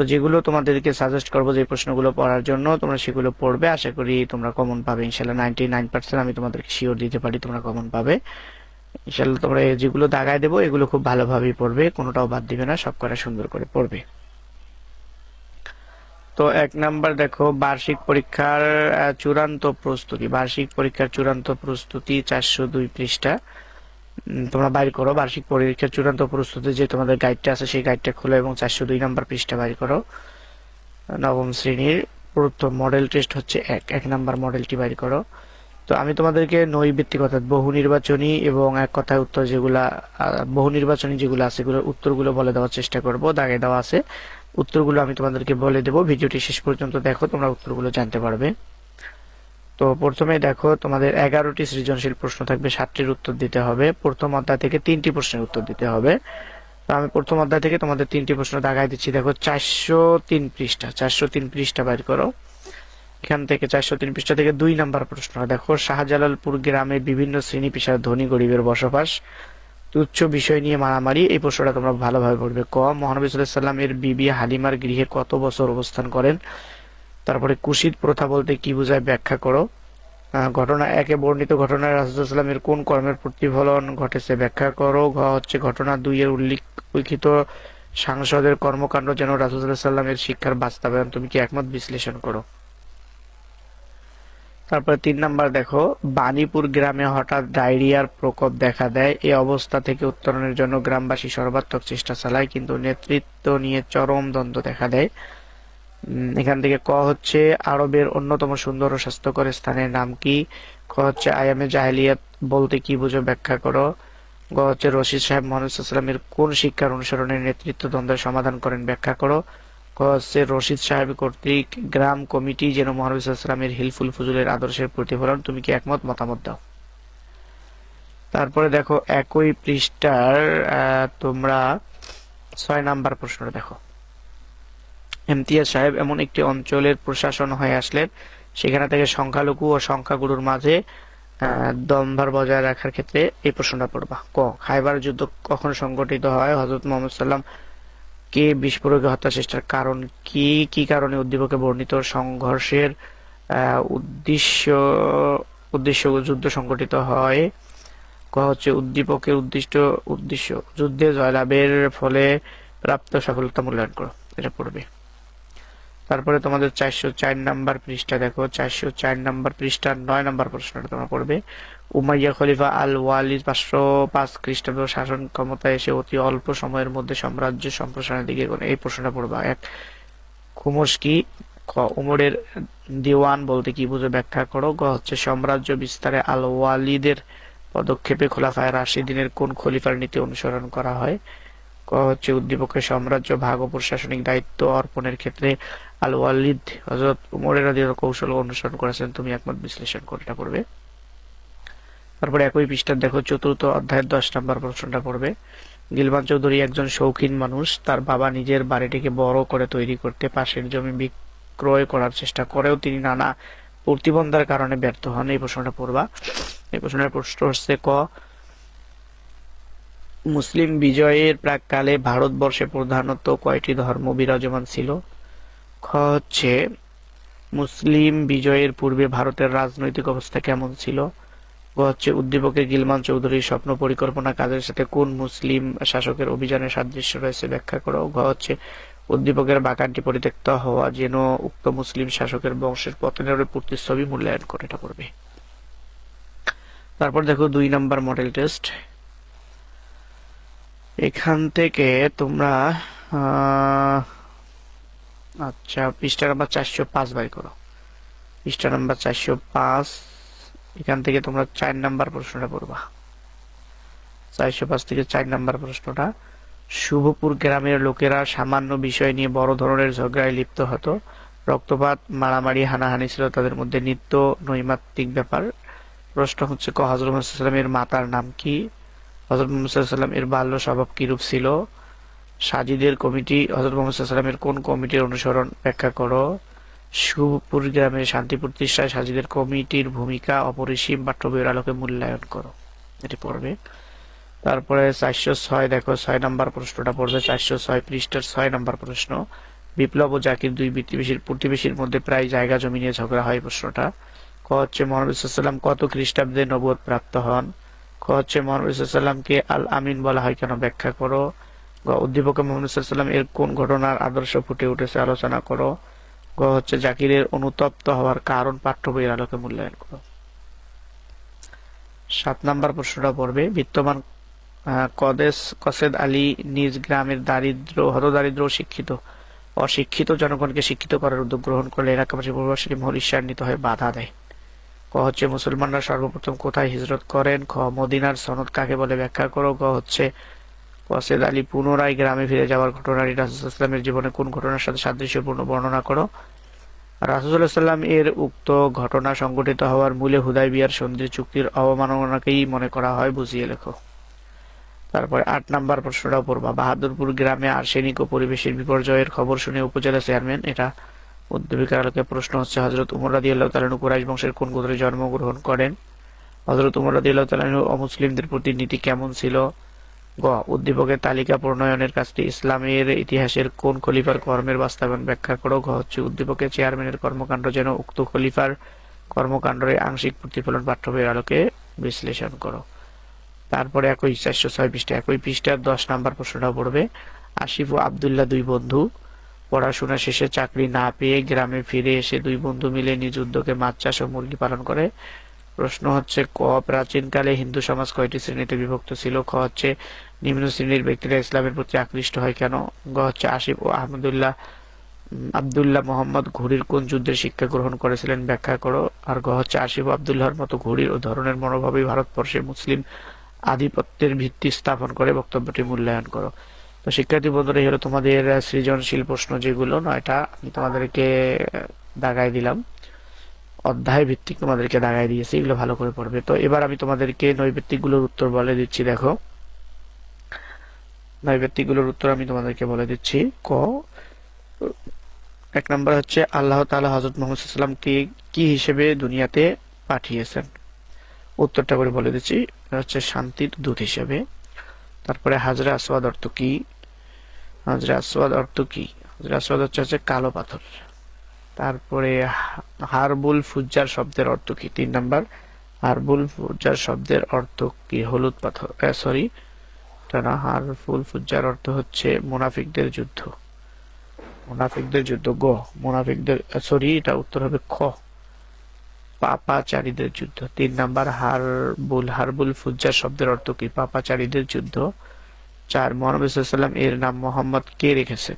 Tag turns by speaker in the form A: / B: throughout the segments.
A: তো যেগুলো তোমাদেরকে সাজেস্ট করব যে প্রশ্নগুলো পড়ার জন্য, তোমরা সেগুলো পড়বে। আশা করি তোমরা কমন পাবে। ইনশাল্লাহ নাইনটি নাইন পার্সেন্ট আমি তোমাদেরকে শিওর দিতে পারি তোমরা কমন পাবে। ইনশাল্লাহ তোমরা যেগুলো দাগায় দেবো, এগুলো খুব ভালোভাবেই পড়বে, কোনোটাও বাদ দিবে না, সব কটা সুন্দর করে পড়বে। তো এক নাম্বার দেখো, বার্ষিক পরীক্ষার চূড়ান্ত প্রস্তুতি। বার্ষিক পরীক্ষার চূড়ান্ত প্রস্তুতি চারশো দুই পৃষ্ঠা। তোমরা বাইর করো বার্ষিক পরীক্ষার চূড়ান্ত প্রস্তুতি যে তোমাদের গাইডটা আছে সেই গাইডটা খুলো এবং চারশো দুই নাম্বার পৃষ্ঠা বাইর করো। নবম শ্রেণির প্রথম মডেল টেস্ট হচ্ছে এক এক নম্বর মডেলটি বাইর করো। তো আমি তোমাদেরকে নৈবিত্তিক অর্থাৎ বহু নির্বাচনী এবং এক কথায় উত্তর যেগুলা বহু নির্বাচনী যেগুলো আছে সেগুলোর উত্তরগুলো বলে দেওয়ার চেষ্টা করব, দাগে দেওয়া আছে। উত্তরগুলো আমি তোমাদেরকে বলে দেবো, ভিডিওটি শেষ পর্যন্ত দেখো, তোমরা উত্তরগুলো জানতে পারবে। তো প্রথমে দেখো, তোমাদের এগারোটি সৃজনশীল প্রশ্ন থাকবে, সাতটির উত্তর দিতে হবে। প্রথম অধ্যায় থেকে তিনটি প্রশ্নের উত্তর দিতে হবে। তো আমি প্রথম অধ্যায় থেকে তোমাদের তিনটি প্রশ্ন দাগাই দিচ্ছি। দেখো, চারশো তিন পৃষ্ঠা, চারশো তিন পৃষ্ঠা বাইর করো। এখান থেকে চারশো তিন পৃষ্ঠা থেকে দুই নাম্বার প্রশ্ন। দেখো, শাহজালালপুর গ্রামে বিভিন্ন শ্রেণি পেশার ধনী গরিবের বসবাস, তুচ্ছ বিষয় নিয়ে মারামারি, এই প্রশ্নটা তোমরা ভালোভাবে পড়বে। ক, মহানবী সাল্লাম এর বিবি হালিমার গৃহে কত বছর অবস্থান করেন? তারপরে কুশিত প্রথা বলতে কি বোঝায় ব্যাখ্যা করো। ঘটনা একে বর্ণিত ঘটনায় রাসুলামের কোন কর্মের প্রতিফলন ঘটেছে ব্যাখ্যা করো। ঘ হচ্ছে ঘটনা দুই এর উল্লিখিত সাংসদের কর্মকাণ্ড যেন রাসুল্লাহ শিক্ষার বাস্তবায়ন। তুমি কি একমত? বিশ্লেষণ করো। তারপরে তিন নাম্বার দেখো, বাণীপুর গ্রামে হঠাৎ ডায়রিয়ার প্রকোপ দেখা দেয়। এই অবস্থা থেকে উত্তরণের জন্য গ্রামবাসী সর্বাত্মক চেষ্টা চালায়, কিন্তু নেতৃত্ব নিয়ে চরম দ্বন্দ্ব দেখা দেয়। এখান থেকে ক হচ্ছে আরবের অন্যতম সুন্দর ও স্বাস্থ্যকর স্থানের নাম কি? খ হচ্ছে আয়ামে জাহেলিয়াত বলতে কি বুঝো ব্যাখ্যা করো। গ হচ্ছে রশিদ সাহেব মোহাম্মদ কোন শিক্ষার অনুসরণের নেতৃত্ব দ্বন্দ্বের সমাধান করেন ব্যাখ্যা করো। ক হচ্ছে রশিদ সাহেব কর্তৃক গ্রাম কমিটি যেন মোহাম্মদ হিলফুল ফুজুলের আদর্শের প্রতিফলন, তুমি কি একমত? মতামত দাও। তারপরে দেখো একই পৃষ্ঠার তোমরা ছয় নাম্বার প্রশ্নটা দেখো। ইমতিয়াজ সাহেব এমন একটি অঞ্চলের প্রশাসন হয়ে আসলেন, সেখানে থেকে সংখ্যালঘু ও সংখ্যাগুরুর মাঝে দমভার বজায় রাখার ক্ষেত্রে এই প্রশ্নটা পড়বা। ক, খাইবার যুদ্ধ কখন সংগঠিত হয়? হজরত মোহাম্মদ সাল্লাম কে বিস্ফোরকে হত্যা চেষ্টার কারণ কি? কি কারণে উদ্দীপকে বর্ণিত সংঘর্ষের উদ্দেশ্য উদ্দেশ্য যুদ্ধ সংগঠিত হয়? ক, হচ্ছে উদ্দীপকের উদ্দিষ্ট উদ্দেশ্য। যুদ্ধে জয়লাভের ফলে প্রাপ্ত সফলতা মূল্যায়ন করো। এটা পড়বে। তারপরে তোমাদের চারশো চার নাম্বার পৃষ্ঠা, দেখো, চারশো চার নাম্বার পৃষ্ঠার নয় নাম্বার প্রশ্নটা তোমরা পড়বে। উমাইয়া খলিফা আল ওয়ালিদ পাঁচশো পাঁচ খ্রিস্টাব্দ শাসন ক্ষমতায় এসে অতি অল্প সময়ের মধ্যে সাম্রাজ্য সম্প্রসারণের দিকে এই প্রশ্নটা পড়বা। এক, খুমস কি? উমরের দিওয়ান বলতে কি বুঝে? ব্যাখ্যা করো। গ, হচ্ছে সাম্রাজ্য বিস্তারে আল ওয়ালিদের পদক্ষেপে খোলাফায় রাশিদিনের কোন খলিফার নীতি অনুসরণ করা হয়? ক, হচ্ছে উদ্দীপকের সাম্রাজ্য ভাগ ও প্রশাসনিক দায়িত্ব অর্পণের ক্ষেত্রে আল ওয়ালিদ হজরত উমরের কৌশল অনুসরণ করেছেন, তুমি একমত বিশ্লেষণ পড়বে? তারপরে একই পৃষ্ঠার দেখো, চতুর্থ অধ্যায়ের দশ নম্বর প্রশ্নটা পড়বে। চৌধুরী একজন শৌখিন মানুষ, তার বাবা নিজের বাড়িটিকে বড় করে তৈরি করতে পাশের জমি বিক্রয় করার চেষ্টা করেও তিনি নানা প্রতিবন্ধার কারণে ব্যর্থ হন। এই প্রশ্নটা পড়বা। এই প্রশ্নের প্রশ্ন হচ্ছে ক, মুসলিম বিজয়ের প্রাককালে ভারতবর্ষে প্রধানত কয়টি ধর্ম বিরাজমান ছিল? খ হচ্ছে মুসলিম বিজয়ের পূর্বে ভারতের রাজনৈতিক অবস্থা কেমন ছিল? হচ্ছে উদ্দীপকের গিলমান চৌধুরীর স্বপ্ন পরিকল্পনা কাজের সাথে কোন মুসলিম শাসকের অভিযানের সাদৃশ্য রয়েছে ব্যাখ্যা করো। ঘ হচ্ছে উদ্দীপকের বাগানটি পরিত্যক্ত হওয়া যেন উক্ত মুসলিম শাসকের বংশের পতনের প্রতিচ্ছবি মূল্যায়ন করে এটা করবে। তারপর দেখো দুই নাম্বার মডেল টেস্ট। এখান থেকে তোমরা আহ, আচ্ছা পৃষ্ঠা নাম্বার চারশো পাঁচ বাই করো। পৃষ্ঠা নাম্বার চারশো পাঁচ, এখান থেকে তোমরা চার নাম্বার প্রশ্নটা পড়বা। চারশো পাঁচ থেকে চার নাম্বার প্রশ্নটা, শুভপুর গ্রামের লোকেরা সামান্য বিষয় নিয়ে বড় ধরনের ঝগড়ায় লিপ্ত হতো। রক্তপাত, মারামারি, হানাহানি ছিল তাদের মধ্যে নিত্য নৈমাত্তিক ব্যাপার। প্রশ্ন হচ্ছে, ক হজরত সাল্লামের মাতার নাম কি? হজরত সাল্লাম এর বাল্য স্বভাব কিরূপ ছিল? সাজিদের কমিটি হজরত মোহাম্মদ সাল্লামের কোন কমিটির অনুসরণ ব্যাখ্যা করো? শুভপুর গ্রামে শান্তি প্রতিষ্ঠায় সাজিদের কমিটির ভূমিকা অপরিসীম পাঠ্যবইয়ের আলোকে মূল্যায়ন করো। এটি পড়বে। তারপরে চারশো ছয়, দেখো ছয় নম্বর প্রশ্নটা পড়বে। চারশো ছয় পৃষ্ঠার ছয় নম্বর প্রশ্ন। বিপ্লব ও জাকির দুই প্রতিবেশীর প্রতিবেশীর মধ্যে প্রায় জায়গা জমি নিয়ে ঝগড়া হয় প্রশ্নটা। ক হচ্ছে মোহাম্মদ কত খ্রিস্টাব্দে নবদ প্রাপ্ত হন? ক হচ্ছে মোহাম্মদ আল আমিন বলা হয় কেন ব্যাখ্যা করো? উদ্দীপকে মোহাম্মদ সাল্লাম এর কোন ঘটনার আদর্শ ফুটে উঠেছে আলোচনা করো। গ, হচ্ছে জাকিরের অনুতপ্ত হওয়ার কারণ পাঠ্য বইয়ের আলোকে মূল্যায়ন করো। সাত নাম্বার প্রশ্নটা পড়বে, বিত্তমান কদেস কসেদ আলী নিজ গ্রামের দারিদ্র, হতদারিদ্র শিক্ষিত। অশিক্ষিত জনগণকে শিক্ষিত করার উদ্যোগ গ্রহণ করলে এলাকাবাসী প্রভাবশালী মহল ঈর্ষান্বিত হয়ে বাধা দেয়। ক, হচ্ছে মুসলমানরা সর্বপ্রথম কোথায় হিজরত করেন? খ, মদিনার সনদ কাকে বলে ব্যাখ্যা করো? গ, হচ্ছে কসেদ আলী পুনরায় গ্রামে ফিরে যাওয়ার ঘটনাটি রাসুলামের জীবনে কোন ঘটনার সাথে সাদৃশ্যপূর্ণ বর্ণনা করো? রাসুল্লাহ সাল্লাম এর উক্ত ঘটনা সংঘটিত হওয়ার মূলে হুদাই বিয়ার সন্ধি চুক্তির অবমাননাকেই মনে করা হয়, বুঝিয়ে লেখো। তারপরে আট নাম্বার প্রশ্নটা পড়বা বাহাদুরপুর গ্রামে আর্সেনিক ও পরিবেশের বিপর্যয়ের খবর শুনে উপজেলা চেয়ারম্যান, এটা উদ্যোগিকার আলোকে প্রশ্ন হচ্ছে হজরত উমর রাদি আল্লাহ তালানু কুরাইশ বংশের কোন গোত্রে জন্মগ্রহণ করেন? হজরত উমর রাদি আল্লাহ তালানু অমুসলিমদের প্রতি নীতি কেমন ছিল? গ, উদ্দীপকের তালিকা প্রণয়নের কাজটি ইসলামের ইতিহাসের কোন খলিফার কর্মের বাস্তবায়ন ব্যাখ্যা করো? ঘ, হচ্ছে উদ্দীপকের চেয়ারম্যানের কর্মকাণ্ড যেন উক্ত খলিফার কর্মকাণ্ডের আংশিক প্রতিফলন পাঠ্যবইয়ের আলোকে বিশ্লেষণ করো। তারপরে একই চারশো ছয় পৃষ্ঠা, একই পৃষ্ঠার দশ নাম্বার প্রশ্নটা পড়বে। আসিফ ও আবদুল্লাহ দুই বন্ধু। পড়াশোনা শেষে চাকরি না পেয়ে গ্রামে ফিরে এসে দুই বন্ধু মিলে নিজ উদ্যোগে মাছ, চাষ ও মুরগি পালন করে। প্রশ্ন হচ্ছে, ক, প্রাচীনকালে হিন্দু সমাজ কয়টি শ্রেণীতে বিভক্ত ছিল? খ হচ্ছে, নিম্ন শ্রেণির ব্যক্তিরা ইসলামের প্রতি আকৃষ্ট হয় কেন? গ হচ্ছে, আসিফ ও আহমদুল্লাহ আবদুল্লাহ মোহাম্মদ ঘুড়ির কোন যুদ্ধের শিক্ষা গ্রহণ করেছিলেন ব্যাখ্যা করো? আর গ হচ্ছে, আসিফ আবদুল্লাহর মতো ঘুড়ির ও ধরনের মনোভাবই ভারতবর্ষে মুসলিম আধিপত্যের ভিত্তি স্থাপন করে, বক্তব্যটি মূল্যায়ন করো। তো শিক্ষার্থী বন্ধুরা হলো তোমাদের সৃজনশীল প্রশ্ন যেগুলো, নয়টা আমি তোমাদেরকে দাগাই দিলাম। অধ্যায় ভিত্তিক তোমাদেরকে দাগাই দিয়েছি, এগুলো ভালো করে পড়বে। তো এবার আমি তোমাদেরকে নৈবেত্তিকগুলোর উত্তর বলে দিচ্ছি, দেখো। নৈবেত্তিকগুলোর উত্তর আমি তোমাদেরকে বলে দিচ্ছি। ক, এক নম্বর হচ্ছে, আল্লাহ তাআলা হযরত মুহাম্মদ সাল্লামকে কি হিসেবে দুনিয়াতে পাঠিয়েছেন? উত্তরটা করে বলে দিচ্ছি হচ্ছে শান্তির দূত হিসেবে। তারপরে হাজরা আসওয়াদ অর্থ কি? হাজরা আসওয়াদ অর্থ কি? হাজরা আসওয়াদ হচ্ছে হচ্ছে কালো পাথর। তারপরে হারবুল ফুজ্জার শব্দের অর্থ কি? তিন নাম্বার। হারবুল ফুজ্জার শব্দের অর্থ কি? হলুদ পাথর সরি না। হারফুল ফুজ্জার অর্থ হচ্ছে মুনাফিকদের যুদ্ধ। মুনাফিকদের যুদ্ধ, গ, মুনাফিকদের সরি, এটা উত্তর হবে খ। পাপাচারীদের যুদ্ধ। তিন নাম্বার, হারবুল হারবুল ফুজ্জার শব্দের অর্থ কি? পাপাচারীদের যুদ্ধ। চার সাল্লাম এর নাম মোহাম্মদ কে রেখেছেন?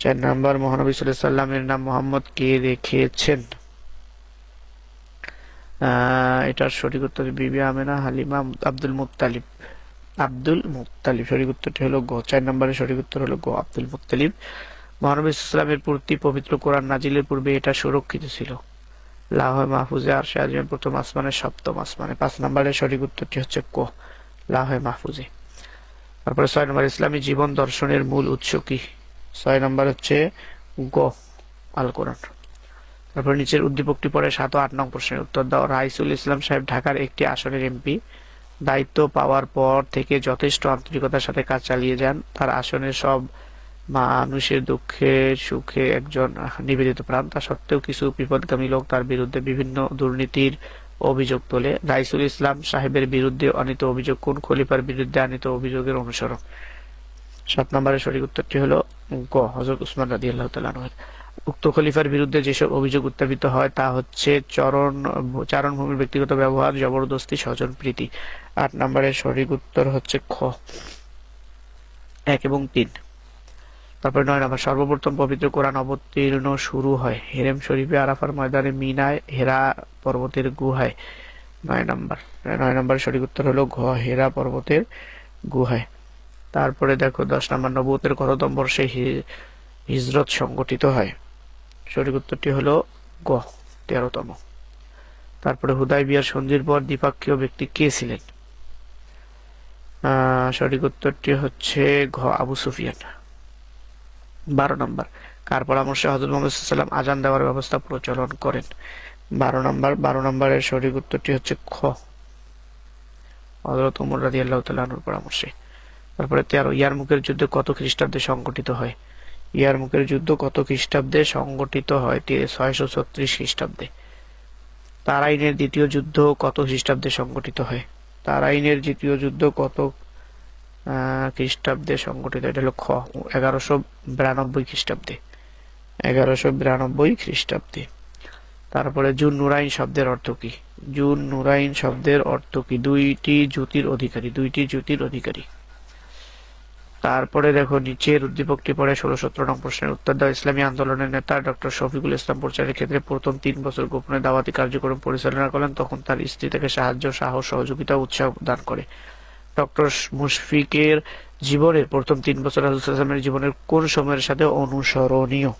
A: চার নাম্বার, মহানবী সাল্লাম এর নাম মোহাম্মদ কে রেখেছেন? এটার সঠিক উত্তর বিবি আমেনা, হালিমা, আব্দুল মুত্তালিব। আব্দুল মুত্তালিব, সঠিক উত্তরটি হলো গ। চার নম্বরের সঠিক উত্তর হলো গ, আব্দুল মুত্তালিব। মহানবী ইসলামের প্রতি পবিত্র কোরআন নাজিলের পূর্বে এটা সুরক্ষিত ছিল। লাহ মাহফুজে আর আজমের প্রথম আসমানের সপ্তম আসমানে। পাঁচ নম্বরের সঠিক উত্তরটি হচ্ছে ক লাহ মাহফুজে। তারপরে ছয় নম্বর, ইসলামী জীবন দর্শনের মূল উৎস কি? ছয় নম্বর হচ্ছে গ, আল কোরআন। তারপর নিচের উদ্দীপকটি পরে সাত ও আট নং প্রশ্নের উত্তর দাও। রাইসুল ইসলাম সাহেব, ঢাকার একটি আসনের এমপি। দায়িত্ব পাওয়ার পর থেকে যথেষ্ট আন্তরিকতার সাথে কাজ চালিয়ে যান। তার আসনের সব মানুষের দুঃখে সুখে একজন নিবেদিত প্রাণ। তা সত্ত্বেও কিছু বিপদগামী লোক তার বিরুদ্ধে বিভিন্ন দুর্নীতির অভিযোগ তোলে। রাইসুল ইসলাম সাহেবের বিরুদ্ধে আনিত অভিযোগ, কোন খলিফার বিরুদ্ধে আনিত অভিযোগের অনুসরণ? সাত নম্বরের সঠিক উত্তরটি হলো গ হজরত উসমান রাদি আল্লাহ তালানহের উক্ত খলিফার বিরুদ্ধে যেসব অভিযোগ উত্থাপিত হয়, তা হচ্ছে চরণ, চারণভূমির ব্যক্তিগত ব্যবহার, জবরদস্তি, স্বজন প্রীতি। আট নম্বরের সঠিক উত্তর হচ্ছে খ। এক এবং তিন। তারপরে নয় নম্বর, সর্বপ্রথম পবিত্র কোরআন অবতীর্ণ শুরু হয়। হেরেম শরীফে আরাফার ময়দানে মিনায় হেরা পর্বতের গুহায়। নয় নম্বর, নয় নম্বরের সঠিক উত্তর হলো ঘ, হেরা পর্বতের গুহায়। তারপরে দেখো দশ নম্বর নবুতের কততম বর্ষে হিজরত সংগঠিত হয়। সঠিক উত্তরটি হলো গ, তেরোতম। তারপরে হুদাই বিয়ার সন্ধির পর দ্বিপাক্ষীয় ব্যক্তি কে ছিলেন? সঠিক উত্তরটি হচ্ছে ঘ, আবু সুফিয়ান। বারো নম্বর, কার পরামর্শে হজরত মোহাম্মদ সাল্লাম আজান দেওয়ার ব্যবস্থা প্রচলন করেন? বারো নম্বর, বারো নম্বরের সঠিক উত্তরটি হচ্ছে খ। হজরত উমর রাজি আল্লাহ তাল্লাহর পরামর্শে। তারপরে তেরো ইয়ারমুকের যুদ্ধ কত খ্রিস্টাব্দে সংগঠিত হয়? ইয়ারমুকের যুদ্ধ কত খ্রিস্টাব্দে সংগঠিত হয়? ছয়শো ছত্রিশ খ্রিস্টাব্দে। তারাইনের দ্বিতীয় যুদ্ধ কত খ্রিস্টাব্দে সংগঠিত হয়? তারাইনের দ্বিতীয় যুদ্ধ কত খ্রিস্টাব্দে সংগঠিত এটা হলো খ, এগারোশো বিরানব্বই খ্রিস্টাব্দে। এগারোশো বিরানব্বই খ্রিস্টাব্দে। তারপরে জুন নুরাইন শব্দের অর্থ কি? জুন নুরাইন শব্দের অর্থ কি? দুইটি জ্যোতির অধিকারী, দুইটি জ্যোতির অধিকারী। তারপরে দেখো, নিচের উদ্দীপকটি পড়ে ষোলো সতেরো নং প্রশ্নের উত্তর দাও। ইসলামী আন্দোলনের নেতা ডক্টর শফিকুল ইসলাম প্রচারের ক্ষেত্রে প্রথম তিন বছর গোপনে দাওয়াতি কার্যক্রম পরিচালনা করেন, তখন তার স্ত্রী তাকে সাহায্য, সাহস, সহযোগিতা, উৎসাহ দান করে। ডক্টর মুশফিকের জীবনের প্রথম তিন বছর ওয়াসাল্লামের জীবনের কোন সময়ের সাথে অনুসরণীয়?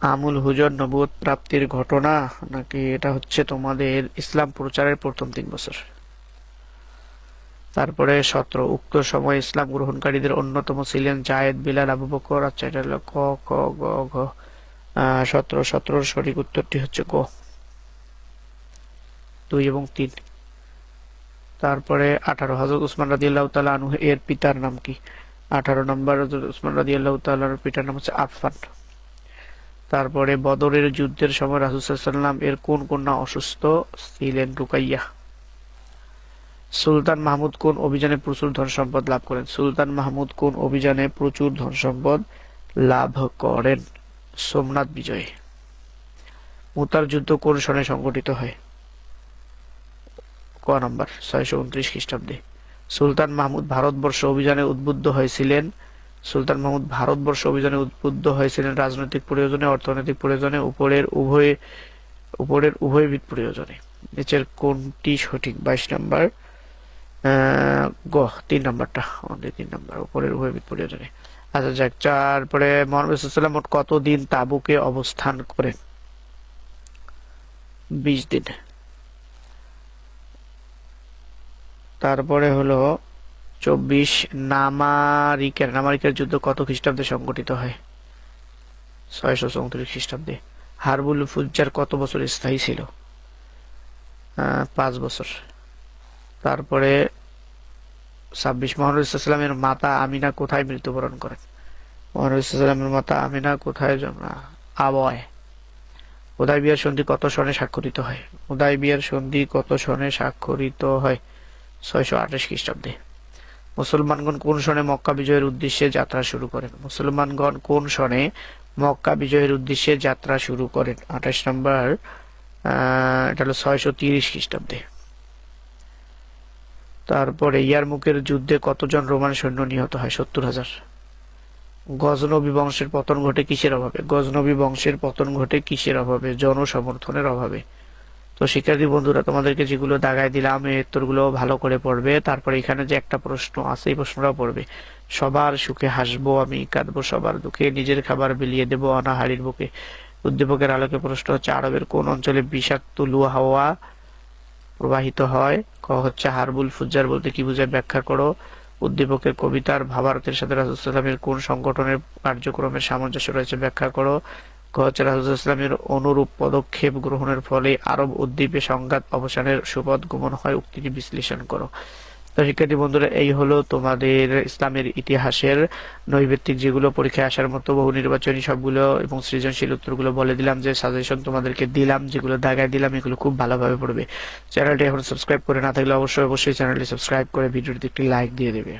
A: আমুল হুজর নবুয়ত প্রাপ্তির ঘটনা, নাকি এটা হচ্ছে তোমাদের ইসলাম প্রচারের প্রথম তিন বছর? তারপরে সতেরো উক্ত সময় ইসলাম গ্রহণকারীদের অন্যতম ছিলেন জায়েদ, বিলাল, আবু বকর আচ্ছা এটা হলো ক ক, গ, ঘ। সতেরো, সতেরোর সঠিক উত্তরটি হচ্ছে গ দুই এবং তিন। তারপরে আঠারো হজরত উসমান রাজি আল্লাহ তালা আনহু, এর পিতার নাম কি? আঠারো নম্বর উসমান রাজি আল্লাহ তালার পিতার নাম হচ্ছে আফফান তারপরে বদরের যুদ্ধের সময় রাসুসাল্লাম এর কোন কন্যা অসুস্থ? ছিলেন রুকাইয়া। সুলতান মাহমুদ কোন অভিযানে প্রচুর ধন সম্পদ লাভ করেন? সুলতান মাহমুদ কোন অভিযানে প্রচুর ধন সম্পদ লাভ করেন? সোমনাথ বিজয়। মুতার যুদ্ধ কোন সনে সংগঠিত হয়? ক নম্বর, ছয়শো উনত্রিশ খ্রিস্টাব্দে। সুলতান মাহমুদ ভারতবর্ষ অভিযানে উদ্বুদ্ধ হয়েছিলেন। সুলতান মাহমুদ ভারতবর্ষ অভিযানে উদ্বুদ্ধ হয়েছিলেন রাজনৈতিক প্রয়োজনে, অর্থনৈতিক প্রয়োজনে, উপরের উভয়, উপরের উভয়বিধ প্রয়োজনে। নিচের কোনটি সঠিক? বাইশ নম্বর গ তিন নম্বরটা only তিন নম্বর, উপরের উভয়বিধ প্রয়োজনে আচ্ছা যাক, তারপরে মোহাম্মদ মোট কতদিন তাবুকে অবস্থান করেন? বিশ দিন। তারপরে হলো চব্বিশ নামারিকের নামারিকের যুদ্ধ কত খ্রিস্টাব্দে সংগঠিত হয়? ছয়শো চৌত্রিশ খ্রিস্টাব্দে। হারবুল ফুজ্জার কত বছর স্থায়ী ছিল? পাঁচ বছর। তারপরে ছাব্বিশ ইসলামের মাতা আমিনা কোথায় মৃত্যুবরণ করেন ইসলামের মাতা আমিনা কোথায় জন্ম? আবয়। উদয় বিয়ার সন্ধি কত সনে স্বাক্ষরিত হয়? উদয় বিয়ার সন্ধি কত সনে স্বাক্ষরিত হয়? ছয়শো আঠাশ খ্রিস্টাব্দে। মুসলমানগণ কোন সনে মক্কা বিজয়ের উদ্দেশ্যে যাত্রা শুরু করেন? মুসলমানগণ কোন সনে মক্কা বিজয়ের উদ্দেশ্যে যাত্রা শুরু করেন? আঠাশ নম্বর এটা হলো ছয়শো তিরিশ খ্রিস্টাব্দে। তারপরে ইয়ারমুকের যুদ্ধে কতজন রোমান সৈন্য নিহত হয়? সত্তর হাজার। গজনবী বংশের পতন ঘটে কিসের অভাবে? গজনবী বংশের পতন ঘটে কিসের অভাবে? জনসমর্থনের অভাবে। তো শিক্ষার্থী বন্ধুরা, তোমাদেরকে যেগুলো দাগায় দিলাম, এই উত্তরগুলো ভালো করে পড়বে। তারপরে এখানে যে একটা প্রশ্ন আছে, এই প্রশ্নটাও পড়বে। সবার সুখে হাসবো, আমি কাঁদবো, সবার দুঃখে নিজের খাবার বিলিয়ে দেবো অনাহারির বুকে। উদ্দীপকের আলোকে প্রশ্ন হচ্ছে, আরবের কোন অঞ্চলে বিষাক্ত লুয়া হাওয়া প্রবাহিত হয়। ক হচ্ছে হারবুল ফুজ্জার বলতে কি বুঝে ব্যাখ্যা করো। উদ্দীপকের কবিতার ভাবারতের সাথে রাজুসলামের কোন সংগঠনের কার্যক্রমের সামঞ্জস্য রয়েছে? ব্যাখ্যা করো। ক হচ্ছে রাজুসলামের অনুরূপ পদক্ষেপ গ্রহণের ফলে আরব উদ্দীপে সংঘাত অবসানের সুপথ গমন হয়। উক্তিটি বিশ্লেষণ করো। তো শিক্ষার্থী বন্ধুরা, এই হলো তোমাদের ইসলামের ইতিহাসের নৈভিত্তিক যেগুলো পরীক্ষায় আসার মতো বহু নির্বাচনী সবগুলো এবং সৃজনশীল উত্তরগুলো বলে দিলাম যে সাজেশন তোমাদেরকে দিলাম, যেগুলো দাগায় দিলাম, এগুলো খুব ভালোভাবে পড়বে। চ্যানেলটি এখন সাবস্ক্রাইব করে না থাকলে অবশ্যই অবশ্যই চ্যানেলটি সাবস্ক্রাইব করে ভিডিওটিতে একটি লাইক দিয়ে দেবে।